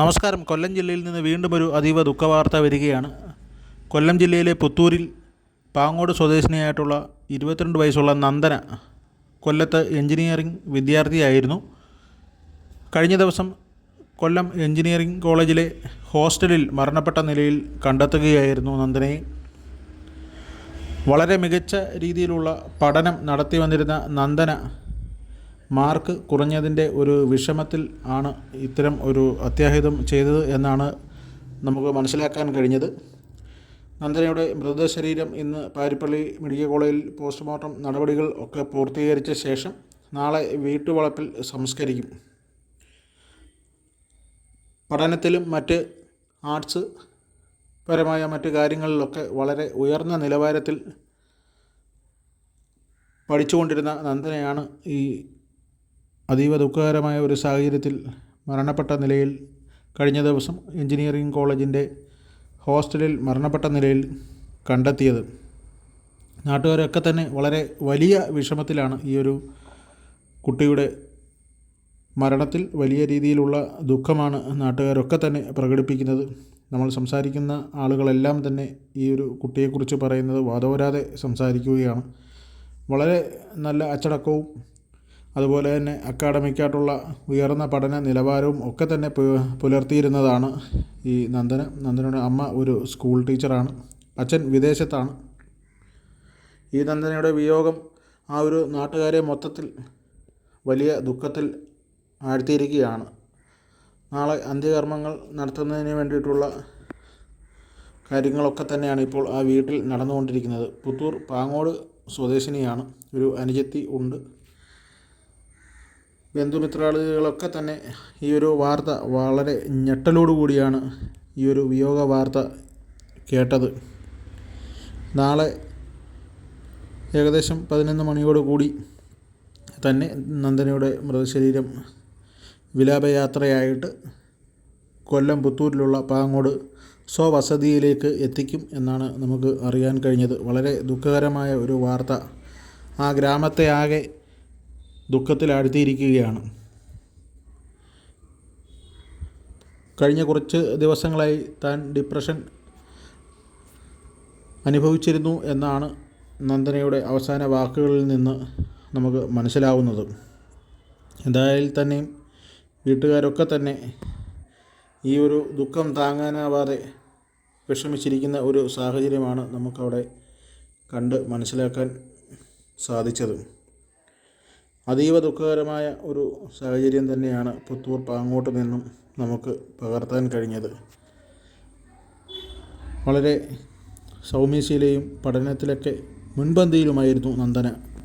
നമസ്കാരം. കൊല്ലം ജില്ലയിൽ നിന്ന് വീണ്ടും ഒരു അതീവ ദുഃഖവാർത്ത വരികയാണ്. കൊല്ലം ജില്ലയിലെ പുത്തൂരിൽ പാങ്ങോട് സ്വദേശിനിയായിട്ടുള്ള ഇരുപത്തിരണ്ട് വയസ്സുള്ള നന്ദന കൊല്ലത്ത് എഞ്ചിനീയറിംഗ് വിദ്യാർത്ഥിയായിരുന്നു. കഴിഞ്ഞ ദിവസം കൊല്ലം എഞ്ചിനീയറിംഗ് കോളേജിലെ ഹോസ്റ്റലിൽ മരണപ്പെട്ട നിലയിൽ കണ്ടെത്തുകയായിരുന്നു നന്ദനയെ. വളരെ മികച്ച രീതിയിലുള്ള പഠനം നടത്തി വന്നിരുന്ന നന്ദന മാർക്ക് കുറഞ്ഞതിന്റെ ഒരു വിഷമത്തിൽ ആണ് ഇത്തരം ഒരു അത്യാഹിതം ചെയ്തത് എന്നാണ് നമുക്ക് മനസ്സിലാക്കാൻ കഴിഞ്ഞത്. നന്ദനയുടെ മൃതശരീരം ഇന്ന് പാരിപ്പള്ളി മെഡിക്കൽ കോളേജിൽ പോസ്റ്റ്മോർട്ടം നടപടികൾ ഒക്കെ പൂർത്തീകരിച്ച ശേഷം നാളെ വീട്ടുവളപ്പിൽ സംസ്കരിക്കും. പഠനത്തിലും മറ്റ് ആർട്സ് പരമായ മറ്റ് കാര്യങ്ങളിലൊക്കെ വളരെ ഉയർന്ന നിലവാരത്തിൽ പഠിച്ചുകൊണ്ടിരുന്ന നന്ദനയാണ് ഈ അതീവ ദുഃഖകരമായ ഒരു സാഹചര്യത്തിൽ മരണപ്പെട്ട നിലയിൽ കഴിഞ്ഞ ദിവസം എഞ്ചിനീയറിംഗ് കോളേജിന്റെ ഹോസ്റ്റലിൽ മരണപ്പെട്ട നിലയിൽ കണ്ടെത്തിയത്. നാട്ടുകാരൊക്കെ തന്നെ വളരെ വലിയ വിഷമത്തിലാണ് ഈ ഒരു കുട്ടിയുടെ മരണത്തിൽ വലിയ രീതിയിലുള്ള ദുഃഖമാണ് നാട്ടുകാരൊക്കെ തന്നെ പ്രകടിപ്പിക്കുന്നത്. നമ്മൾ സംസാരിക്കുന്ന ആളുകളെല്ലാം തന്നെ ഈ ഒരു കുട്ടിയെക്കുറിച്ച് പറയുന്നത് വാദോരാതെ സംസാരിക്കുകയാണ്. വളരെ നല്ല അച്ചടക്കവും അതുപോലെ തന്നെ അക്കാഡമിക്കായിട്ടുള്ള ഉയർന്ന പഠന നിലവാരവും ഒക്കെ തന്നെ പുലർത്തിയിരുന്നതാണ് ഈ നന്ദന. നന്ദനയുടെ അമ്മ ഒരു സ്കൂൾ ടീച്ചറാണ് അച്ഛൻ വിദേശത്താണ്. ഈ നന്ദനയുടെ വിയോഗം ആ ഒരു നാട്ടുകാരെ മൊത്തത്തിൽ വലിയ ദുഃഖത്തിൽ ആഴ്ത്തിയിരിക്കുകയാണ്. നാളെ അന്ത്യകർമ്മങ്ങൾ നടത്തുന്നതിന് വേണ്ടിയിട്ടുള്ള കാര്യങ്ങളൊക്കെ തന്നെയാണ് ഇപ്പോൾ ആ വീട്ടിൽ നടന്നുകൊണ്ടിരിക്കുന്നത്. പുത്തൂർ പാങ്ങോട് സ്വദേശിനിയാണ്. ഒരു അനുജത്തി ഉണ്ട്. ബന്ധുമിത്രാദികളൊക്കെ തന്നെ ഈ ഒരു വാർത്ത വളരെ ഞെട്ടലോടു കൂടിയാണ് ഈ ഒരു വിയോഗ വാർത്ത കേട്ടത്. നാളെ ഏകദേശം പതിനൊന്ന് മണിയോട് കൂടി തന്നെ നന്ദനയുടെ മൃതശരീരം വിലാപയാത്രയായിട്ട് കൊല്ലം പുത്തൂരിലുള്ള പാങ്ങോട് സ്വവസതിയിലേക്ക് എത്തിക്കും എന്നാണ് നമുക്ക് അറിയാൻ കഴിഞ്ഞത്. വളരെ ദുഃഖകരമായ ഒരു വാർത്ത. ആ ഗ്രാമത്തെ ആകെ ദുഃഖത്തിലാഴ്ത്തിയിരിക്കുകയാണ്. കഴിഞ്ഞ കുറച്ച് ദിവസങ്ങളായി താൻ ഡിപ്രഷൻ അനുഭവിച്ചിരുന്നു എന്നാണ് നന്ദനയുടെ അവസാന വാക്കുകളിൽ നിന്ന് നമുക്ക് മനസ്സിലാവുന്നത്. എന്തായാലും തന്നെയും വീട്ടുകാരൊക്കെ തന്നെ ഈ ഒരു ദുഃഖം താങ്ങാനാവാതെ വിഷമിച്ചിരിക്കുന്ന ഒരു സാഹചര്യമാണ് നമുക്കവിടെ കണ്ട് മനസ്സിലാക്കാൻ സാധിച്ചത്. അതീവ ദുഃഖകരമായ ഒരു സാഹചര്യം തന്നെയാണ് പുത്തൂർ പാങ്ങോട്ട് നിന്നും നമുക്ക് പകർത്താൻ കഴിഞ്ഞത്. വളരെ സൗമ്യശീലയും പഠനത്തിലൊക്കെ മുൻപന്തിയിലുമായിരുന്നു നന്ദന.